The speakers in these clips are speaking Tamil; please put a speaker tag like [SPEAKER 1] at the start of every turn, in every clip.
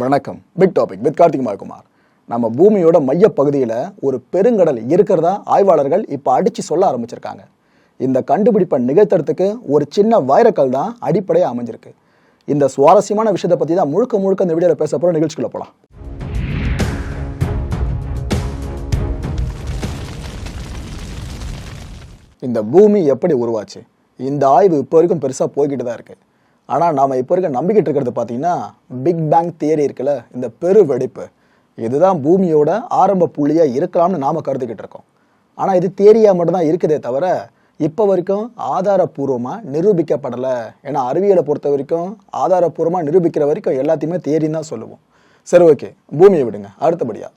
[SPEAKER 1] வணக்கம். Big topic with Karthikumar Kumar நம்ம பூமியோட மையப்பகுதியில் ஒரு பெருங்கடல் இருக்கிறதா ஆய்வாளர்கள் இப்போ அடித்து சொல்ல ஆரம்பிச்சிருக்காங்க. இந்த கண்டுபிடிப்பை நிகழ்த்துறதுக்கு ஒரு சின்ன வைரக்கல் தான் அடிப்படையாக அமைஞ்சிருக்கு. இந்த சுவாரஸ்யமான விஷயத்தை பற்றி தான் முழுக்க முழுக்க இந்த வீடியோவில் பேச போகிற நிகழ்ச்சிக்குள்ள போகலாம் இந்த பூமி எப்படி உருவாச்சு? இந்த ஆய்வு இப்போ வரைக்கும் பெருசாக போய்கிட்டு தான் இருக்குது ஆனால் நாம் இப்போ வரைக்கும் நம்பிக்கிட்டு இருக்கிறது பார்த்தீங்கன்னா பிக் பேங் தியரி இருக்குல்ல இந்த பெரு வெடிப்பு. இதுதான் பூமியோட ஆரம்ப புள்ளியாக இருக்கலாம்னு நாம் கருதிக்கிட்டு இருக்கோம். ஆனால் இது தியரியாக மட்டும்தான் இருக்குதே தவிர இப்போ வரைக்கும் ஆதாரபூர்வமாக நிரூபிக்கப்படலை ஏன்னா அறிவியலை பொறுத்த வரைக்கும் ஆதாரப்பூர்வமாக நிரூபிக்கிற வரைக்கும் எல்லாத்தையுமே தியரின்னு தான் சொல்லுவோம். சரி ஓகே. பூமியை விடுங்க. அடுத்தபடியாக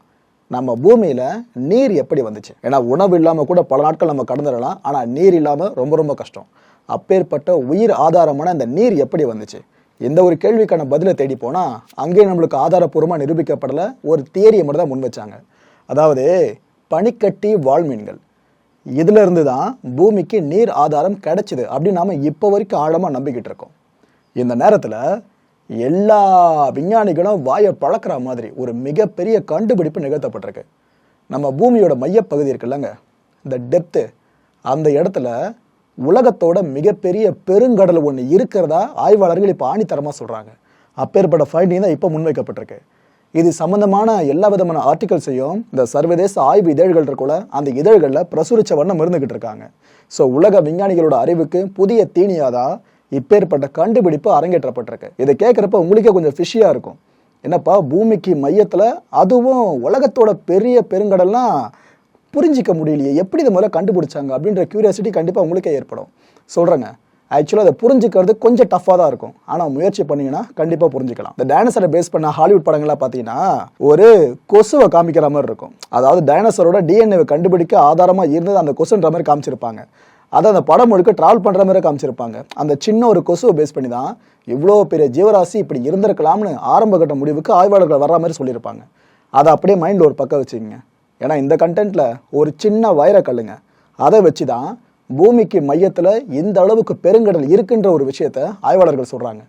[SPEAKER 1] நம்ம பூமியில் நீர் எப்படி வந்துச்சு? ஏன்னா உணவு இல்லாமல் கூட பல நாட்கள் நம்ம கடந்துடலாம். ஆனால் நீர் இல்லாமல் ரொம்ப ரொம்ப கஷ்டம். அப்பேற்பட்ட உயிர் ஆதாரமான இந்த நீர் எப்படி வந்துச்சு? எந்த ஒரு கேள்விக்கான பதிலை தேடி போனால் அங்கே நம்மளுக்கு ஆதாரப்பூர்வமாக நிரூபிக்கப்படலை ஒரு தியரியை மட்டும் தான் முன் வச்சாங்க. அதாவது பனிக்கட்டி வால்மீன்கள். இதுல இருந்து தான் பூமிக்கு நீர் ஆதாரம் கிடைச்சிது அப்படின்னு நாம் இப்போ வரைக்கும் ஆழமாக நம்பிக்கிட்டு இருக்கோம். இந்த நேரத்தில் எல்லா விஞ்ஞானிகளும் வாயை பழக்கிற மாதிரி ஒரு மிகப்பெரிய கண்டுபிடிப்பு நிகழ்த்தப்பட்டிருக்கு. நம்ம பூமியோட மையப்பகுதி இருக்குல்லங்க. இந்த டெப்த்து அந்த இடத்துல உலகத்தோட மிகப்பெரிய பெருங்கடல் ஒன்று இருக்கிறதா ஆய்வாளர்கள் இப்போ ஆணித்தரமாக சொல்கிறாங்க அப்பேற்பட்ட ஃபைண்டிங் தான் இப்போ முன்வைக்கப்பட்டிருக்கு. இது சம்பந்தமான எல்லா விதமான ஆர்டிகல்ஸையும் இந்த சர்வதேச ஆய்வு இதழ்கள் இருக்குள்ள அந்த இதழ்களில் பிரசுரிச்ச வண்ணம் இருந்துகிட்டு இருக்காங்க. ஸோ உலக விஞ்ஞானிகளோட அறிவுக்கு புதிய தீனியாதான் இப்பேற்பட்ட கண்டுபிடிப்பு அரங்கேற்றப்பட்டிருக்கு. இதை கேட்குறப்ப உங்களுக்கே கொஞ்சம் ஃபிஷியாக இருக்கும். என்னப்பா பூமிக்கு மையத்தில் அதுவும் உலகத்தோட பெரிய பெருங்கடல்லாம் புரிஞ்சிக்க முடியலையே எப்படி இதை முதல்ல கண்டுபிடிச்சாங்க அப்படின்ற கியூரியாசிட்டி கண்டிப்பாக உங்களுக்கே ஏற்படும். சொல்கிறேங்க ஆக்சுவலாக அதை புரிஞ்சுக்கிறது கொஞ்சம் டஃப்பாக தான் இருக்கும். ஆனால் முயற்சி பண்ணீங்கன்னா கண்டிப்பாக புரிஞ்சுக்கலாம். இந்த டைனசரை பேஸ் பண்ண ஹாலிவுட் படங்கள்லாம் பார்த்தீங்கன்னா ஒரு கொசுவை காமிக்கிற மாதிரி இருக்கும். அதாவது டைனசரோட டிஎன்ஏவை கண்டுபிடிக்க ஆதாரமாக இருந்தது அந்த கொசுன்ற மாதிரி காமிச்சிருப்பாங்க. அதை அந்த படம் முழுக்க ட்ராவல் பண்ணுற மாதிரி காமிச்சிருப்பாங்க. அந்த சின்ன ஒரு கொசுவை பேஸ் பண்ணி தான் இவ்வளோ பெரிய ஜீவராசி இப்படி இருந்திருக்கலாம்னு ஆரம்ப கட்ட முடிவுக்கு ஆய்வாளர்கள் வர்ற மாதிரி சொல்லியிருப்பாங்க. அதை அப்படியே மைண்டில் ஒரு பக்கம் வச்சுக்கோங்க. ஏன்னா இந்த கண்டென்ட்டில் ஒரு சின்ன வைரக்கல்லுங்க அதை வச்சு தான் பூமிக்கு மையத்தில் இந்த அளவுக்கு பெருங்கடல் இருக்குன்ற ஒரு விஷயத்த ஆய்வாளர்கள் சொல்கிறாங்க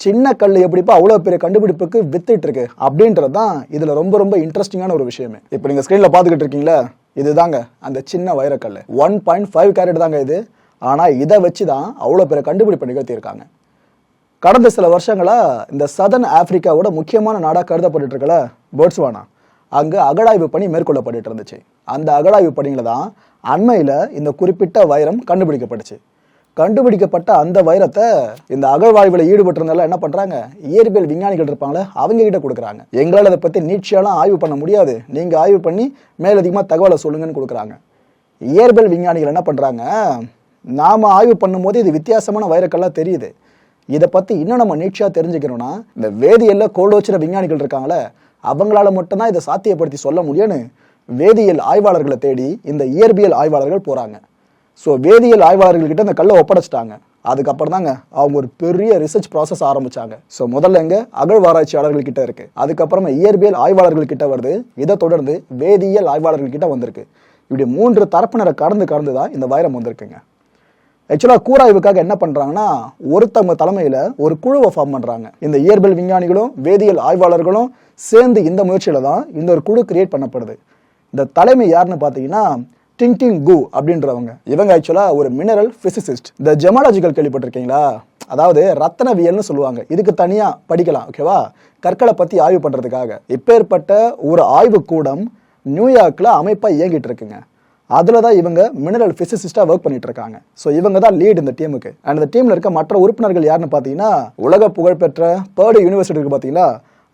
[SPEAKER 1] சின்ன கல் எப்படிப்பா அவ்வளோ பெரிய கண்டுபிடிப்புக்கு வித்துட்டு இருக்கு அப்படின்றது தான் இதில் ரொம்ப ரொம்ப இன்ட்ரெஸ்டிங்கான ஒரு விஷயமே. இப்போ நீங்கள் ஸ்க்ரீனில் பார்த்துக்கிட்டு இருக்கீங்களா இதுதாங்க அந்த சின்ன வைரக்கல் ஒன் பாயிண்ட் ஃபைவ் கேரட் தாங்க இது. ஆனால் இதை வச்சு தான் அவ்வளோ பெரிய கண்டுபிடிப்பு நிகழ்த்தியிருக்காங்க. கடந்த சில வருஷங்களாக இந்த சதன் ஆப்பிரிக்காவோட முக்கியமான நாடாக கருதப்பட்டு இருக்கல போட்ஸ்வானா அங்கே அகழாய்வு பணி மேற்கொள்ளப்பட்டு இருந்துச்சு அந்த அகழாய்வு பணியில் தான் அண்மையில் இந்த குறிப்பிட்ட வைரம் கண்டுபிடிக்கப்பட்டுச்சு. கண்டுபிடிக்கப்பட்ட அந்த வைரத்தை இந்த அகழ்வாய்வில் ஈடுபட்டிருந்தால என்ன பண்ணுறாங்க இயற்பியல் விஞ்ஞானிகள் இருப்பாங்களே அவங்க கிட்ட கொடுக்குறாங்க. எங்களால் அதை பற்றி நீட்சியாலாம் ஆய்வு பண்ண முடியாது. நீங்கள் ஆய்வு பண்ணி மேலதிகமாக தகவலை சொல்லுங்கன்னு கொடுக்குறாங்க. இயற்பியல் விஞ்ஞானிகள் என்ன பண்ணுறாங்க நாம் ஆய்வு பண்ணும்போது இது வித்தியாசமான வைரக்கெல்லாம் தெரியுது. இதை பற்றி இன்னும் நம்ம நீட்சியாக தெரிஞ்சுக்கணும்னா இந்த வேதியியலில் கோல்டு வச்சுற விஞ்ஞானிகள் இருக்காங்களே அவங்களால மட்டும்தான் இதை சாத்தியப்படுத்தி சொல்ல முடியும்னு வேதியியல் ஆய்வாளர்களை தேடி இந்த இயற்பியல் ஆய்வாளர்கள் போகிறாங்க ஸோ வேதியியல் ஆய்வாளர்கள்கிட்ட இந்த கல்லை ஒப்படைச்சிட்டாங்க. அதுக்கப்புறம் தாங்க அவங்க ஒரு பெரிய ரிசர்ச் ப்ராசஸ் ஆரம்பிச்சாங்க. ஸோ முதல்ல எங்க அகழ்வாராய்ச்சியாளர்கள் கிட்ட இருக்கு. அதுக்கப்புறமா இயற்பியல் ஆய்வாளர்கள் கிட்ட வருது. இதை தொடர்ந்து வேதியியல் ஆய்வாளர்கள் கிட்ட வந்திருக்கு. இப்படி மூன்று தரப்பினரை கடந்து கடந்து தான் இந்த வைரம் வந்திருக்குங்க. ஆக்சுவலாக கூராய்வுக்காக என்ன பண்ணுறாங்கன்னா ஒருத்தவங்க தலைமையில் ஒரு குழுவை ஃபார்ம் பண்ணுறாங்க இந்த இயற்பியல் விஞ்ஞானிகளும் வேதியியல் ஆய்வாளர்களும் சேர்ந்து இந்த முயற்சியில் தான் இந்த ஒரு குழு கிரியேட் பண்ணப்படுது. இந்த தலைமை யாருன்னு பார்த்தீங்கன்னா டிங் டிங் கு அப்படின்றவங்க. இவங்க ஆக்சுவலாக ஒரு மினரல் ஃபிசிசிஸ்ட் இந்த ஜெமாலஜிக்கல் கேள்விப்பட்டிருக்கீங்களா? அதாவது ரத்தனவியல்னு சொல்லுவாங்க. இதுக்கு தனியாக படிக்கலாம் ஓகேவா கற்களை பற்றி ஆய்வு பண்ணுறதுக்காக இப்பேற்பட்ட ஒரு ஆய்வு கூடம் நியூயார்க்கில் அமைப்பாக இயங்கிட்டு இருக்குங்க. அதில் தான் இவங்க மினரல் ஃபிசிசிஸ்டாக ஒர்க் பண்ணிட்டு இருக்காங்க ஸோ இவங்க தான் லீட் இந்த டீமுக்கு அண்ட் இந்த டீமில் இருக்க மற்ற உறுப்பினர்கள் யாருன்னு பார்த்தீங்கன்னா உலக புகழ்பெற்ற பேர்டு யூனிவர்சிட்டி இருக்கு பார்த்தீங்களா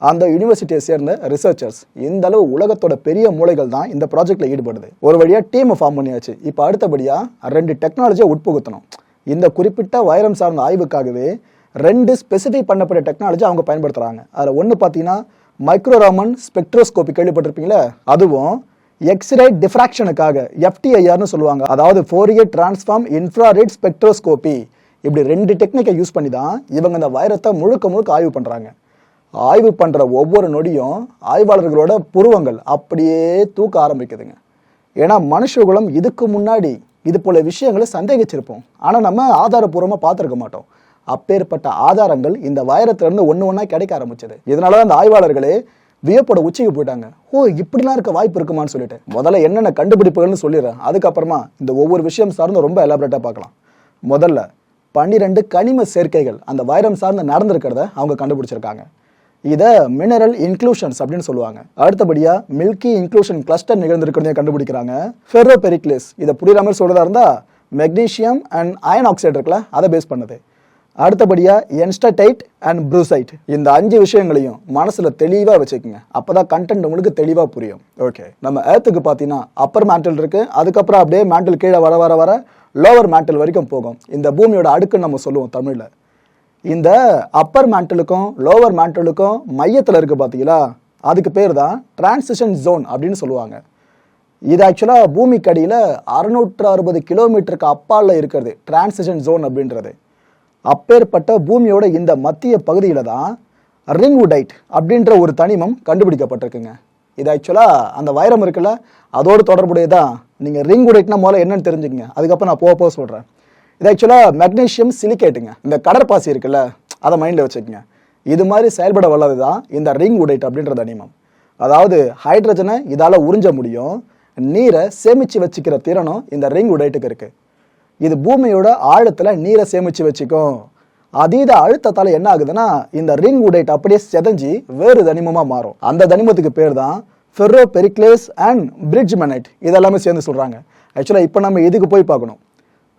[SPEAKER 1] அந்த யூனிவர்சிட்டியை சேர்ந்த ரிசர்ச்சர்ஸ் இந்த அளவு உலகத்தோட பெரிய மூளைகள் தான் இந்த ப்ராஜெக்டில் ஈடுபடுது. ஒரு வழியாக டீமை ஃபார்ம் பண்ணியாச்சு. இப்போ அடுத்தபடியாக ரெண்டு டெக்னாலஜியை உட்புகுத்தணும். இந்த குறிப்பிட்ட வைரம் சார்ந்த ஆய்வுக்காகவே ரெண்டு ஸ்பெசிஃபிக் பண்ணப்பட்ட டெக்னாலஜி அவங்க பயன்படுத்துகிறாங்க அதில் ஒன்று பார்த்தீங்கன்னா மைக்ரோராமன் ஸ்பெக்ட்ரோஸ்கோப்பி கேள்விப்பட்டிருப்பீங்களா? அதுவும் எக்ஸ்ரே டிஃப்ராக்ஷனுக்காக எஃப்டிஐஆர்னு சொல்லுவாங்க. அதாவது ஃபோரியர் டிரான்ஸ்ஃபார்ம் இன்ஃப்ராரெட் ஸ்பெக்ட்ரோஸ்கோபி இப்படி ரெண்டு டெக்னிக்கை யூஸ் பண்ணி தான் இவங்க இந்த வைரத்தை முழுக்க முழுக்க ஆய்வு பண்ணுறாங்க ஆய்வு பண்ணுற ஒவ்வொரு நொடியும் ஆய்வாளர்களோட புருவங்கள் அப்படியே தூக்க ஆரம்பிக்குதுங்க. ஏன்னா மனுஷகுலம் இதுக்கு முன்னாடி இது போல விஷயங்களை சந்தேகிச்சிருப்போம். ஆனால் நம்ம ஆதாரபூர்வமாக பார்த்துருக்க மாட்டோம். அப்பேற்பட்ட ஆதாரங்கள் இந்த வைரத்திலிருந்து ஒன்று ஒன்றா கிடைக்க ஆரம்பிச்சது. இதனால தான் அந்த ஆய்வாளர்களே வியப்போட உச்சிக்கு போயிட்டாங்க. ஓ இப்படிலாம் இருக்க வாய்ப்பு இருக்குமான்னு சொல்லிட்டு. முதல்ல என்னென்ன கண்டுபிடிப்புகள்னு சொல்லிடுறேன். அதுக்கப்புறமா இந்த ஒவ்வொரு விஷயம் சார்ந்து ரொம்ப எலாபரேட்டாக பார்க்கலாம். முதல்ல பன்னிரெண்டு கனிம சேர்க்கைகள் அந்த வைரம் சார்ந்து நடந்திருக்கிறத அவங்க கண்டுபிடிச்சிருக்காங்க. இதை மினரல் இன்க்ளூஷன்ஸ் அப்படின்னு சொல்லுவாங்க. அடுத்தபடியா மில்கி இன்க்ளூஷன் கிளஸ்டர் நிகழ்ந்திருக்கிறதையும் கண்டுபிடிக்கிறாங்க. ஃபெரோ பெரிக்லிஸ் இதை புரியாமல் மாதிரி சொல்றதா இருந்தா மெக்னீஷியம் அண்ட் அயன் ஆக்சைடு இருக்குல்ல அதை பேஸ் பண்ணுது. அடுத்தபடியாக என்ஸ்டடைட் அண்ட் ப்ரூசைட் இந்த அஞ்சு விஷயங்களையும் மனசில் தெளிவாக வச்சுக்கோங்க. அப்பதான் கண்டென்ட் உங்களுக்கு தெளிவாக புரியும். ஓகே நம்ம ஏர்த்துக்கு பார்த்தீங்கன்னா அப்பர் மேண்டல் இருக்குது அதுக்கப்புறம் அப்படியே மேண்டல் கீழே வர வர வர லோவர் மேண்டல் வரைக்கும் போகும். இந்த பூமியோட அடுக்குன்னு நம்ம சொல்லுவோம் தமிழில். இந்த அப்பர் மேண்டலுக்கும் லோவர் மேண்டலுக்கும் மையத்தில் இருக்கு பார்த்தீங்களா அதுக்கு பேர் தான் டிரான்சிஷன் ஜோன் அப்படின்னு சொல்லுவாங்க. இது ஆக்சுவலாக பூமிக்கு அடியில் அறுநூற்று அறுபது கிலோமீட்டருக்கு அப்பாலில் இருக்கிறது. டிரான்சிஷன் ஜோன் அப்படின்றது. அப்பேற்பட்ட பூமியோட இந்த மத்திய பகுதியில் தான் ரிங்வுடைட் அப்படின்ற ஒரு தனிமம் கண்டுபிடிக்கப்பட்டிருக்குங்க. இது ஆக்சுவலாக அந்த வைரம் இருக்குல்ல அதோடு தொடர்புடையதான். நீங்கள் ரிங்வுடைட்னா முதல்ல என்னன்னு தெரிஞ்சுக்கங்க. அதுக்கப்புறம் நான் போக போக சொல்கிறேன் இது ஆக்சுவலாக மெக்னீஷியம் சிலிக்கேட்டுங்க இந்த கடற்பாசி இருக்குல்ல அதை மைண்டில் வச்சுக்கோங்க. இது மாதிரி செயல்பட வல்லது தான் இந்த ரிங் உடைட் அப்படின்ற தனிமம். அதாவது ஹைட்ரஜனை இதால் உறிஞ்ச முடியும் நீரை சேமித்து வச்சுக்கிற திறனும் இந்த ரிங் உடைட்டுக்கு இருக்குது இது பூமியோட ஆழத்தில் நீரை சேமித்து வச்சுக்கும். அதீத அழுத்தத்தால் என்ன ஆகுதுன்னா இந்த ரிங் உடைட் அப்படியே செதஞ்சி வேறு தனிமமாக மாறும். அந்த தனிமத்துக்கு பேர் தான் ferropericlase and bridgmanite இதெல்லாமே சேர்ந்து சொல்கிறாங்க ஆக்சுவலாக இப்போ நம்ம இதுக்கு போய் பார்க்கணும்.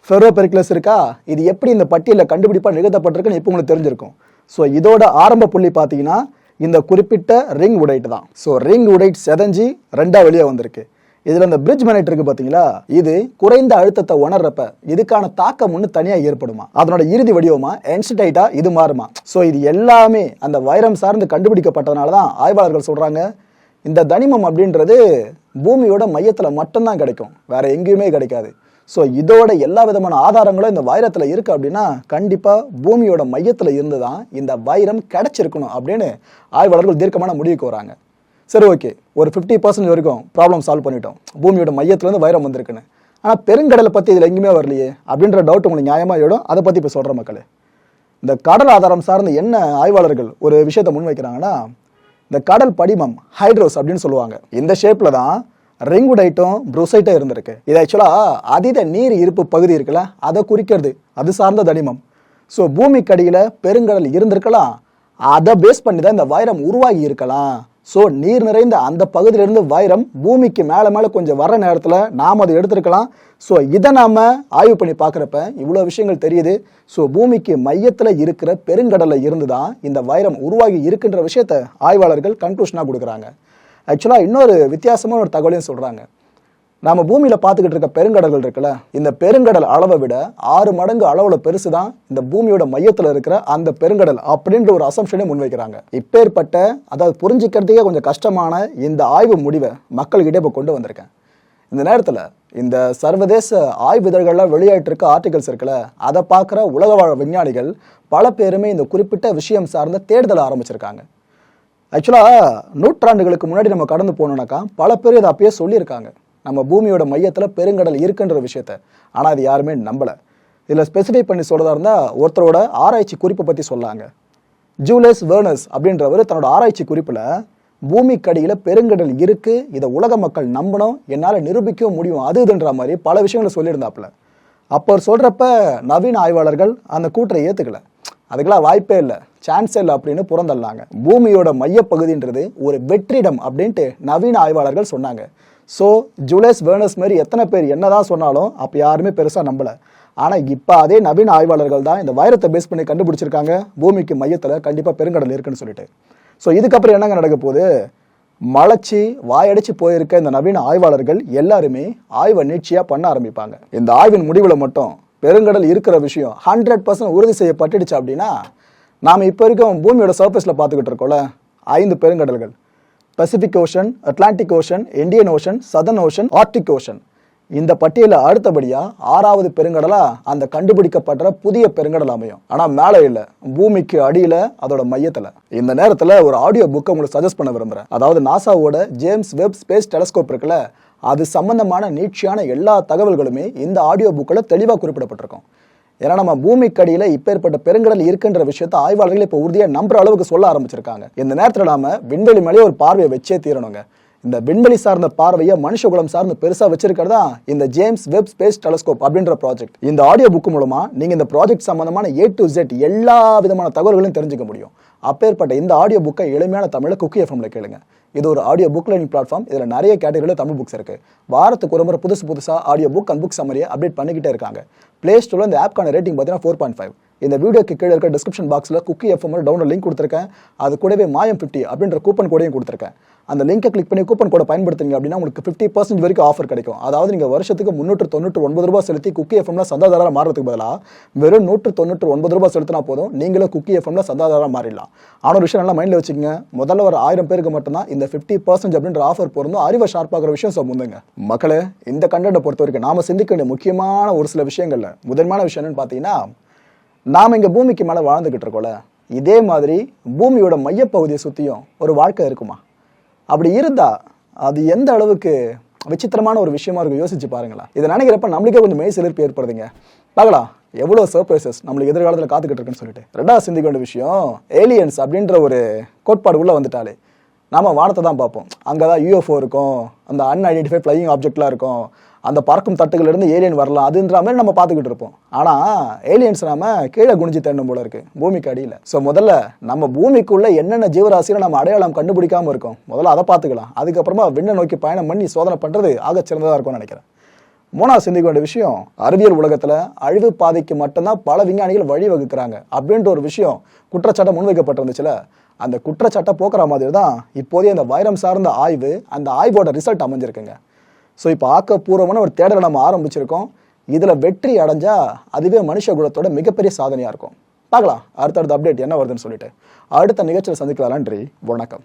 [SPEAKER 1] ஃபெரோ பெரிக்லேஸ் இருக்கா? இது எப்படி இந்த பட்டியலில் கண்டுபிடிப்பாக நிகழ்த்தப்பட்டிருக்குன்னு இப்போ உங்களுக்கு தெரிஞ்சிருக்கும். ஸோ இதோட ஆரம்ப புள்ளி பார்த்தீங்கன்னா இந்த குறிப்பிட்ட ரிங் உடைட் தான் ஸோ ரிங் உடைட் செதஞ்சி ரெண்டா வெளியே வந்திருக்கு. இதில் இந்த பிரிட்ஜ் மேனேட் இருக்கு பார்த்தீங்களா? இது குறைந்த அழுத்தத்தை உணர்றப்ப இதுக்கான தாக்கம் ஒன்று தனியாக ஏற்படுமா? அதனோட இறுதி வடிவமா என்ஸ்டைட்டா இது மாறுமா? ஸோ இது எல்லாமே அந்த வைரம் சார்ந்து கண்டுபிடிக்கப்பட்டதுனால தான் ஆய்வாளர்கள் சொல்றாங்க. இந்த தனிமம் அப்படின்றது பூமியோட மையத்தில் மட்டும்தான் கிடைக்கும். வேற எங்கேயுமே கிடைக்காது. ஸோ இதோட எல்லா விதமான ஆதாரங்களும் இந்த வைரத்தில் இருக்கு அப்படின்னா கண்டிப்பாக பூமியோட மையத்தில் இருந்து தான் இந்த வைரம் கிடைச்சிருக்கணும் அப்படின்னு ஆய்வாளர்கள் தீர்க்கமான முடிவுக்கு வராங்க. சரி ஓகே. ஒரு ஃபிஃப்டி பர்சன்ட் வரைக்கும் ப்ராப்ளம் சால்வ் பண்ணிட்டோம். பூமியோட மையத்துலேருந்து வைரம் வந்திருக்குன்னு. ஆனால் பெருங்கடலை பற்றி இதில் எங்கேயுமே வரலையே அப்படின்ற டவுட் உங்களுக்கு நியாயமாக இடம் அதை பற்றி இப்போ சொல்கிற மக்களே. இந்த கடல் ஆதாரம் சார்ந்த என்ன ஆய்வாளர்கள் ஒரு விஷயத்தை முன்வைக்கிறாங்கன்னா இந்த கடல் படிமம் ஹைட்ரோஸ் அப்படின்னு சொல்லுவாங்க. இந்த ஷேப்பில் தான் ரெங்குடைட்டும் ப்ரூசைட்டும் இருந்திருக்கு. இது ஆக்சுவலாக அதீத நீர் இருப்பு பகுதி இருக்குல்ல அதை குறிக்கிறது. அது சார்ந்த தனிமம். ஸோ பூமிக்கடியில் பெருங்கடல் இருந்திருக்கலாம். அதை பேஸ் பண்ணி தான் இந்த வைரம் உருவாகி இருக்கலாம். ஸோ நீர் நிறைந்த அந்த பகுதியிலிருந்து வைரம் பூமிக்கு மேலே மேலே கொஞ்சம் வர நேரத்தில் நாம் அதை எடுத்திருக்கலாம். ஸோ இதை நாம் ஆய்வு பண்ணி பார்க்குறப்ப இவ்வளோ விஷயங்கள் தெரியுது. ஸோ பூமிக்கு மையத்தில் இருக்கிற பெருங்கடலில் இருந்து தான் இந்த வைரம் உருவாகி இருக்கின்ற விஷயத்த ஆய்வாளர்கள் கன்க்ளூஷனாக கொடுக்குறாங்க. ஆக்சுவலாக இன்னொரு வித்தியாசமான ஒரு தகவலையும் சொல்கிறாங்க நாம பூமியில பார்த்துக்கிட்டு இருக்க பெருங்கடல்கள் இருக்குல்ல இந்த பெருங்கடல் அளவை விட ஆறு மடங்கு அளவுல பெருசு தான் இந்த பூமியோட மையத்துல இருக்கிற அந்த பெருங்கடல் அப்படின்ற ஒரு அசம்ஷனை முன்வைக்கிறாங்க. இப்பேற்பட்ட அதாவது புரிஞ்சுக்கிறதுக்கே கொஞ்சம் கஷ்டமான இந்த ஆய்வு முடிவை மக்கள்கிட்டே இப்போ கொண்டு வந்திருக்கேன். இந்த நேரத்தில் இந்த சர்வதேச ஆய்விதழ்கள்லாம் வெளியாயிட்டு இருக்க ஆர்டிகல்ஸ் இருக்குல்ல அதை பார்க்குற உலக வாழ் விஞ்ஞானிகள் பல பேருமே இந்த குறிப்பிட்ட விஷயம் சார்ந்த தேடுதல் ஆரம்பிச்சிருக்காங்க. ஆக்சுவலாக நூற்றாண்டுகளுக்கு முன்னாடி நம்ம கடந்து போனோம்னாக்கா பல பேர் இதை அப்பயே சொல்லியிருக்காங்க. நம்ம பூமியோட மையத்தில் பெருங்கடல் இருக்குன்ற விஷயத்த. ஆனால் அது யாருமே நம்பலை. இதில் ஸ்பெசிஃபை பண்ணி சொல்கிறதா இருந்தால் ஒருத்தரோட ஆராய்ச்சி குறிப்பை பற்றி சொல்லாங்க. ஜூலஸ் வேர்னஸ் அப்படின்றவர் தன்னோட ஆராய்ச்சி குறிப்பில் பூமிக்கடியில் பெருங்கடல் இருக்கு இதை உலக மக்கள் நம்பணும் என்னால் நிரூபிக்கவும் முடியும் அது இதுன்ற மாதிரி பல விஷயங்களை சொல்லியிருந்தாப்புல. அப்போ அவர் சொல்கிறப்ப நவீன ஆய்வாளர்கள் அந்த கூற்றை ஏற்றுக்கலை அதுக்கெல்லாம் வாய்ப்பே இல்லை. சான்ஸ் இல்லை அப்படின்னு புறந்தள்ளாங்க. பூமியோட மையப்பகுதின்றது ஒரு வெற்றிடம் அப்படின்ட்டு நவீன ஆய்வாளர்கள் சொன்னாங்க. ஸோ ஜூலியஸ் வேர்னஸ் மாதிரி எத்தனை பேர் என்னதான் சொன்னாலும் அப்போ யாருமே பெருசாக நம்பலை. ஆனால் இப்போ அதே நவீன ஆய்வாளர்கள் தான் இந்த வைரத்தை பேஸ் பண்ணி கண்டுபிடிச்சிருக்காங்க. பூமிக்கு மையத்தில் கண்டிப்பாக பெருங்கடல் இருக்குன்னு சொல்லிட்டு. ஸோ இதுக்கப்புறம் என்னங்க நடக்க போகுது? மலைச்சி வாயடிச்சு போயிருக்க இந்த நவீன ஆய்வாளர்கள் எல்லாருமே ஆய்வை நீட்சியாக பண்ண ஆரம்பிப்பாங்க. இந்த ஆய்வின் முடிவில் மட்டும் பெருங்கடல் இருக்கிற விஷயம் ஹண்ட்ரட் பர்சன்ட் உறுதி செய்யப்பட்டுடுச்சு அப்படின்னா நாம் இப்போ வரைக்கும் பூமியோட சர்ஃபேஸில் பார்த்துக்கிட்டு இருக்கோம்ல ஐந்து பெருங்கடல்கள். Pacific Ocean Atlantic Ocean Indian Ocean Southern Ocean Arctic Ocean இந்த பட்டியலில் அடுத்தபடியா ஆறாவது பெருங்கடலா அந்த கண்டுபிடிக்கப்படுற புதிய பெருங்கடல் அமையும். ஆனா மேலே இல்ல. பூமிக்கு அடியில அதோட மையத்துல. இந்த நேரத்துல ஒரு ஆடியோ புக்கை உங்களுக்கு சஜஸ்ட் பண்ண விரும்புறேன். அதாவது நாசாவோட ஜேம்ஸ் வெப் ஸ்பேஸ் டெலஸ்கோப் இருக்குல்ல அது சம்பந்தமான நீட்சியான எல்லா தகவல்களுமே இந்த ஆடியோ புக்கில் தெளிவாக குறிப்பிடப்பட்டிருக்கும். ஏன்னா நம்ம பூமிக்கடியில் இப்பேற்பட்ட பெருங்கடல் இருக்குன்ற விஷயத்த ஆய்வாளர்கள் இப்போ உறுதியாக நம்புற அளவுக்கு சொல்ல ஆரம்பிச்சிருக்காங்க. இந்த நேரத்தில் நாம விண்வெளி மேலேயே ஒரு பார்வையை வச்சே தீரணுங்க. இந்த விண்வெளி சார்ந்த பார்வையை மனுஷகுலம் சார்ந்து பெருசா வச்சிருக்கிறதா இந்த ஜேம்ஸ் வெப் ஸ்பேஸ் டெலஸ்கோப் அப்படின்ற ப்ராஜெக்ட். இந்த ஆடியோ புக் மூலமா நீங்க இந்த ப்ராஜெக்ட் சம்பந்தமான ஏ டு ஜெட் எல்லா விதமான தகவல்களையும் தெரிஞ்சுக்க முடியும். அப்பேற்பட்ட இந்த ஆடியோ புக்கை எளிமையான தமிழை குக்கி எஃப்எம்ல கேளுங்க. இது ஒரு ஆடியோ புக் லேர்னிங் பிளாட்ஃபார்ம் இதில் நிறைய கேட்டகரியில் தமிழ் புக்ஸ் இருக்குது வாரத்துக்கு ஒரு முறை புதுசு புதுசாக ஆடியோ புக் அண்ட் புக் சம்மரியை அப்டேட் பண்ணிக்கிட்டே இருக்காங்க. பிளே ஸ்டோர்ல இந்த ஆப்க்கான ரேட்டிங் பார்த்தீங்கன்னா ஃபோர் பாயிண்ட் ஃபைவ் இந்த வீடியோக்கு கீழே இருக்க டிஸ்கிரிப்ஷன் பாக்ஸில் குக்கி எஃப்எம் டவுன்லோட் லிங்க் கொடுத்துருக்கேன். அது கூடவே மாயம் ஃபிஃப்டி அப்படின்ற கூப்பன் கோடையும் கொடுத்துருக்கேன். அந்த லிங்கை கிளிக் பண்ணி கூப்பன் கோடை பயன்படுத்துங்க அப்படின்னா உங்களுக்கு ஃபிஃப்டி பர்சன்ட் வரைக்கும் ஆஃபர் கிடைக்கும். அதாவது நீங்கள் வருஷத்துக்கு முந்நூற்று தொண்ணூற்று ஒன்பது ரூபாய் செலுத்தி குக்கி எஃப்எம்ல சந்தாதாரா மாறதுக்கு பதிலாக வெறும் நூற்று தொண்ணூற்று ஒன்பது ரூபாய் செலுத்தினா போதும் நீங்களும் குக்கி எஃப்எம்ல சந்தாதாரா மாறிடலாம். ஆனால் ஒரு விஷயம் நல்லா மைண்டில் வச்சுக்கோங்க. முதல்ல ஒரு ஆயிரம் பேருக்கு மட்டும்தான் இந்த ஃபிஃப்டி பர்சன்ட் அப்படின்ற ஆஃபர் பொருந்தும். அறிவை ஷார்ப்பாகிற விஷயம் சொல்லுங்க மக்களே இந்த கண்டென்ட்டை பொறுத்த வரைக்கும் நாம சிந்திக்க வேண்டிய முக்கியமான ஒரு சில விஷயங்கள்ல முதன்மையான விஷயம் என்னன்னு பார்த்தீங்கன்னா நாம் இங்கே பூமிக்கு மேலே வாழ்ந்துக்கிட்டு இருக்கோம்ல. இதே மாதிரி பூமியோட மையப்பகுதியை சுற்றியும் ஒரு வாழ்க்கை இருக்குமா? அப்படி இருந்தா அது எந்த அளவுக்கு விசித்திரமான ஒரு விஷயமா இருக்கும் யோசிச்சு பாருங்களேன். இதை நினைக்கிறப்ப நம்மளுக்கே கொஞ்சம் மெய் சிலிர்ப்பு ஏற்படுதுங்க. பார்க்கலாம். எவ்வளோ சர்ப்ரைசஸ் நம்மளுக்கு எதிர்காலத்தில் காத்துக்கிட்டு இருக்குன்னு சொல்லிட்டு. ரெண்டாவது சிந்திக்க வேண்டிய விஷயம் ஏலியன்ஸ் அப்படின்ற ஒரு கோட்பாடு உள்ள வந்துட்டாலே நாம வானத்தை தான் பார்ப்போம். அங்கே தான் யூஎஃப்ஓ இருக்கும். அந்த அன்ஐடென்டிஃபை ஃப்ளையிங் ஆப்ஜெக்ட்லாம் இருக்கும். அந்த பறக்கும் தட்டுகளிலிருந்து ஏலியன் வரலாம் அதுன்ற மாதிரி நம்ம பார்த்துக்கிட்டு இருப்போம். ஆனால் ஏலியன்ஸ் நாம கீழே குனிஞ்சு தேடணும் போல இருக்கு பூமிக்கு அடியில். ஸோ முதல்ல நம்ம பூமிக்குள்ள என்னென்ன ஜீவராசியில் நம்ம அடையாளம் கண்டுபிடிக்காம இருக்கோம் முதல்ல அதை பார்த்துக்கலாம். அதுக்கப்புறமா விண்ணை நோக்கி பயணம் பண்ணி சோதனை பண்ணுறது ஆக சிறந்ததாக இருக்கும்னு நினைக்கிறேன். மூணாவது சிந்திக்க வேண்டிய விஷயம் அறிவியல் உலகத்தில் அழிவு பாதைக்கு மட்டும்தான் பல விஞ்ஞானிகள் வழிவகுக்கிறாங்க அப்படின்ற ஒரு விஷயம் குற்றச்சாட்டை முன்வைக்கப்பட்டிருந்துச்சுல அந்த குற்றச்சாட்டை போக்குற மாதிரி தான் இப்போதைய அந்த வைரம் சார்ந்த ஆய்வு அந்த ஆய்வோட ரிசல்ட் அமைஞ்சிருக்குங்க. ஸோ இப்போ ஆக்கப்பூர்வமான ஒரு தேடலை நம்ம ஆரம்பிச்சிருக்கோம். இதில் வெற்றி அடைஞ்சால் அதுவே மனுஷ குலத்தோட மிகப்பெரிய சாதனையாக இருக்கும். பார்க்கலாம். அடுத்தடுத்த அப்டேட் என்ன வருதுன்னு சொல்லிட்டு. அடுத்த நிகழ்ச்சியில் சந்திக்கலாம். நன்றி. வணக்கம்.